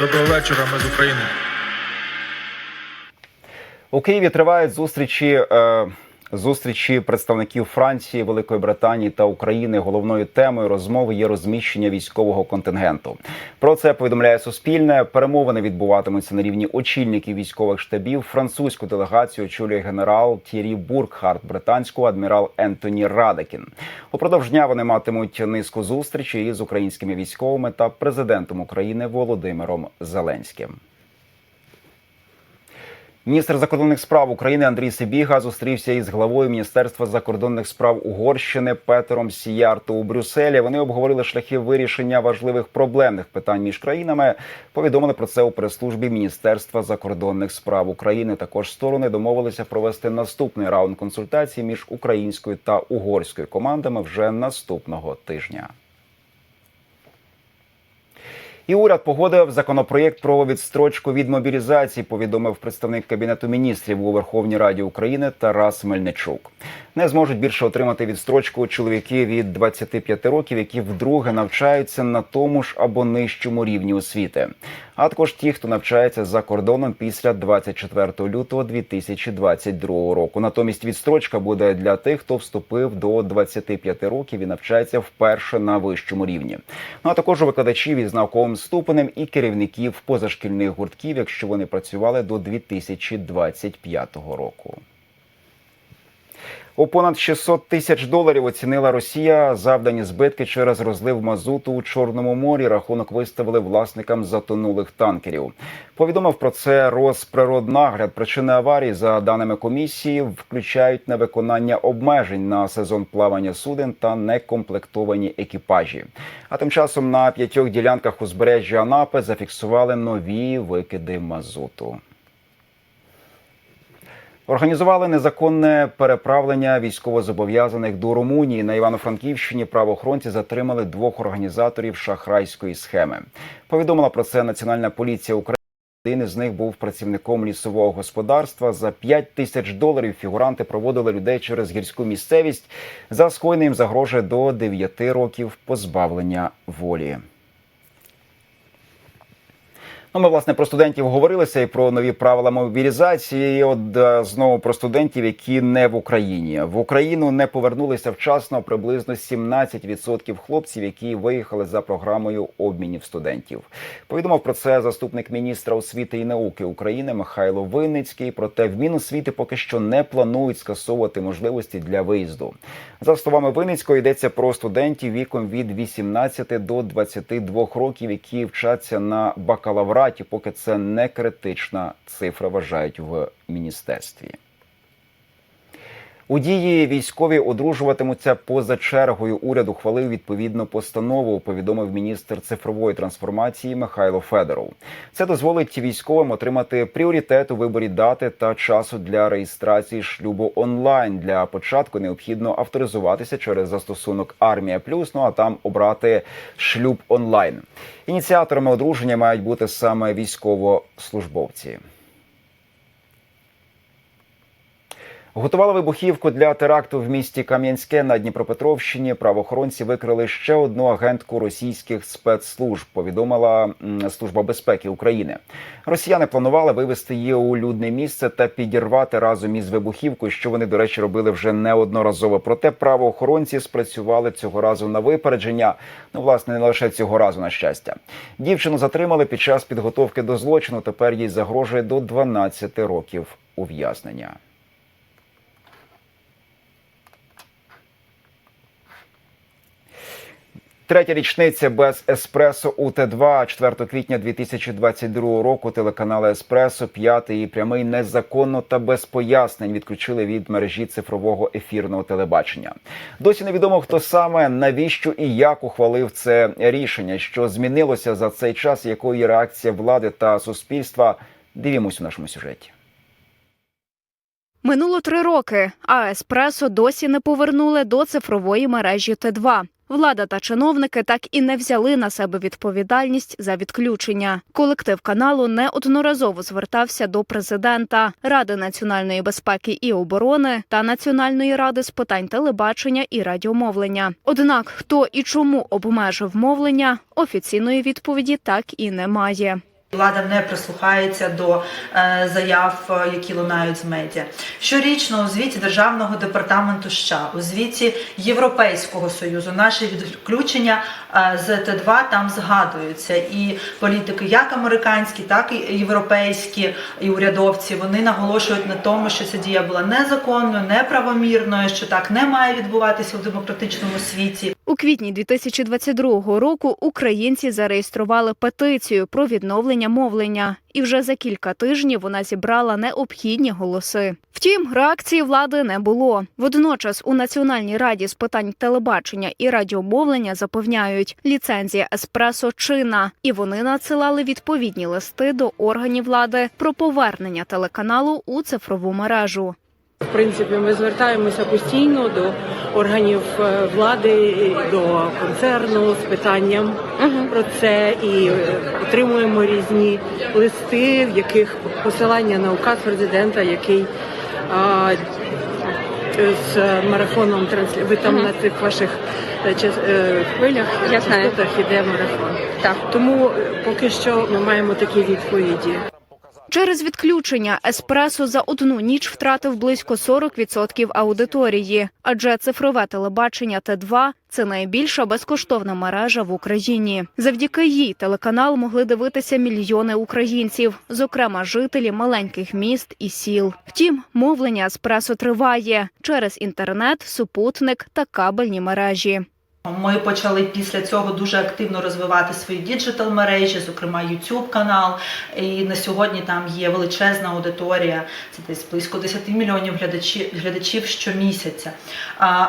Доброго вечора, ми з України. У Києві тривають зустрічі. Е... Зустрічі представників Франції, Великої Британії та України головною темою розмови є розміщення військового контингенту. Про це повідомляє Суспільне. Перемовини відбуватимуться на рівні очільників військових штабів. Французьку делегацію очолює генерал Тірі Буркхарт, британську адмірал Ентоні Радекін. Упродовж дня вони матимуть низку зустрічей із українськими військовими та президентом України Володимиром Зеленським. Міністр закордонних справ України Андрій Сибіга зустрівся із главою Міністерства закордонних справ Угорщини Петером Сіярто у Брюсселі. Вони обговорили шляхи вирішення важливих проблемних питань між країнами. Повідомили про це у прес-службі Міністерства закордонних справ України. Також сторони домовилися провести наступний раунд консультацій між українською та угорською командами вже наступного тижня. І уряд погодив законопроєкт про відстрочку від мобілізації. Повідомив представник кабінету міністрів у Верховній Раді України Тарас Мельничук. Не зможуть більше отримати відстрочку чоловіки від 25 років, які вдруге навчаються на тому ж або нижчому рівні освіти. А також ті, хто навчається за кордоном після 24 лютого 2022 року. Натомість відстрочка буде для тих, хто вступив до 25 років і навчається вперше на вищому рівні. Ну а також у викладачів із науковим ступенем і керівників позашкільних гуртків, якщо вони працювали до 2025 року. У понад 600 тисяч доларів оцінила Росія завдані збитки через розлив мазуту у Чорному морі. Рахунок виставили власникам затонулих танкерів. Повідомив про це Росприроднагляд. Причини аварії, за даними комісії, включають невиконання обмежень на сезон плавання суден та некомплектовані екіпажі. А тим часом на п'ятьох ділянках узбережжя Анапи зафіксували нові викиди мазуту. Організували незаконне переправлення військовозобов'язаних до Румунії на Івано-Франківщині. Правоохоронці затримали двох організаторів шахрайської схеми. Повідомила про це Національна поліція України. Один із них був працівником лісового господарства. За 5 тисяч доларів фігуранти проводили людей через гірську місцевість. За скоєним загрожує до 9 років позбавлення волі. Ну, ми власне про студентів говорилися і про нові правила мобілізації. І От е, знову про студентів, які не в Україні в Україну не повернулися вчасно приблизно 17% хлопців, які виїхали за програмою обмінів студентів. Повідомив про це заступник міністра освіти і науки України Михайло Винницький. Проте в Міносвіти поки що не планують скасовувати можливості для виїзду. За словами Винницького, йдеться про студентів віком від 18 до 22 років, які вчаться на бакалавраті поки це не критична цифра, вважають в міністерстві. У дії військові одружуватимуться поза чергою. Уряд ухвалив відповідну постанову. Повідомив міністр цифрової трансформації Михайло Федоров. Це дозволить військовим отримати пріоритет у виборі дати та часу для реєстрації шлюбу онлайн. Для початку необхідно авторизуватися через застосунок Армія Плюс. Ну а там обрати шлюб онлайн. Ініціаторами одруження мають бути саме військовослужбовці. Готували вибухівку для теракту в місті Кам'янське на Дніпропетровщині. Правоохоронці викрили ще одну агентку російських спецслужб. Повідомила служба безпеки України. Росіяни планували вивести її у людне місце та підірвати разом із вибухівкою, що вони, до речі, робили вже неодноразово. Проте правоохоронці спрацювали цього разу на випередження. Ну, власне, не лише цього разу на щастя. Дівчину затримали під час підготовки до злочину. Тепер їй загрожує до 12 років ув'язнення. Третя річниця без еспресо у Т2 4 квітня 2022 року. Телеканали Еспресо п'ятий і прямий незаконно та без пояснень відключили від мережі цифрового ефірного телебачення. Досі невідомо хто саме навіщо і як ухвалив це рішення, що змінилося за цей час, якої реакція влади та суспільства. Дивімось у нашому сюжеті. Минуло три роки, а еспресо досі не повернули до цифрової мережі Т2. Влада та чиновники так і не взяли на себе відповідальність за відключення. Колектив каналу неодноразово звертався до президента, Ради національної безпеки і оборони та Національної ради з питань телебачення і радіомовлення. Однак хто і чому обмежив мовлення, офіційної відповіді так і немає. Влада не прислухається до е, заяв, е, які лунають з медіа. Щорічно у звіті Державного департаменту США, у звіті Європейського союзу, наші відключення е, з Т2 там згадуються. І політики, як американські, так і європейські, і урядовці, вони наголошують на тому, що ця дія була незаконною, неправомірною, що так не має відбуватися в демократичному світі. У квітні 2022 року українці зареєстрували петицію про відновлення мовлення, і вже за кілька тижнів вона зібрала необхідні голоси. Втім, реакції влади не було. Водночас у Національній раді з питань телебачення і радіомовлення запевняють, ліцензія еспресо чинна, і вони надсилали відповідні листи до органів влади про повернення телеканалу у цифрову мережу. В принципі, ми звертаємося постійно до органів е, влади, до концерну з питанням про це і е, отримуємо різні листи, в яких посилання на указ президента, який а, з марафоном трансля... Ви там на цих ваших е, хвилях частотах іде марафон. Так. Тому поки що ми маємо такі відповіді. Через відключення еспресо за одну ніч втратив близько 40% аудиторії, адже цифрове телебачення Т2 – це найбільша безкоштовна мережа в Україні. Завдяки їй телеканал могли дивитися мільйони українців, зокрема жителі маленьких міст і сіл. Втім, мовлення еспресо триває через інтернет, супутник та кабельні мережі. Ми почали після цього дуже активно розвивати свої діджитал мережі, зокрема YouTube канал. І на сьогодні там є величезна аудиторія, це десь близько 10 мільйонів глядачів, глядачів щомісяця.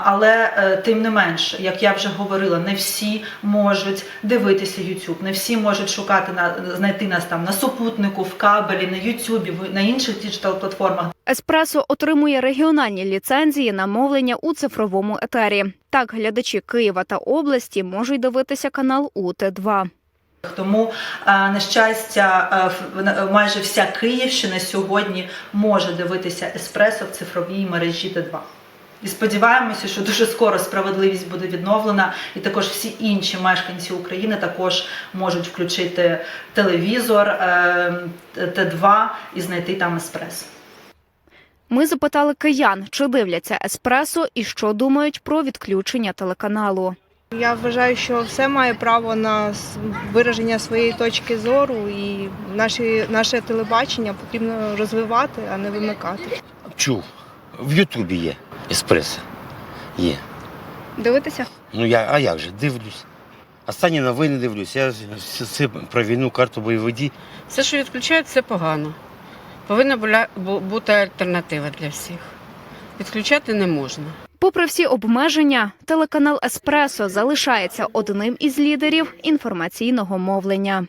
Але е, тим не менш, як я вже говорила, не всі можуть дивитися YouTube, не всі можуть шукати на знайти нас там на супутнику, в кабелі, на YouTube, на інших діджитал платформах. Еспресо отримує регіональні ліцензії на мовлення у цифровому етері. Так, глядачі Києва та області можуть дивитися канал УТ2. Тому, е, на щастя, е, майже вся Київщина сьогодні може дивитися еспресо в цифровій мережі Т2. І сподіваємося, що дуже скоро справедливість буде відновлена, і також всі інші мешканці України також можуть включити телевізор е, Т2 і знайти там еспресо. Ми запитали киян, чи дивляться еспресо і що думають про відключення телеканалу. Я вважаю, що все має право на вираження своєї точки зору, і наші, наше телебачення потрібно розвивати, а не вимикати. Чув. В Ютубі є еспресо. Є. Дивитися? Ну я, а як же, дивлюсь. Останні новини дивлюсь. Я все це про війну, карту бойових дій. Все, що відключають, це погано. Повинна була бути альтернатива для всіх. Відключати не можна. Попри всі обмеження, телеканал Еспресо залишається одним із лідерів інформаційного мовлення.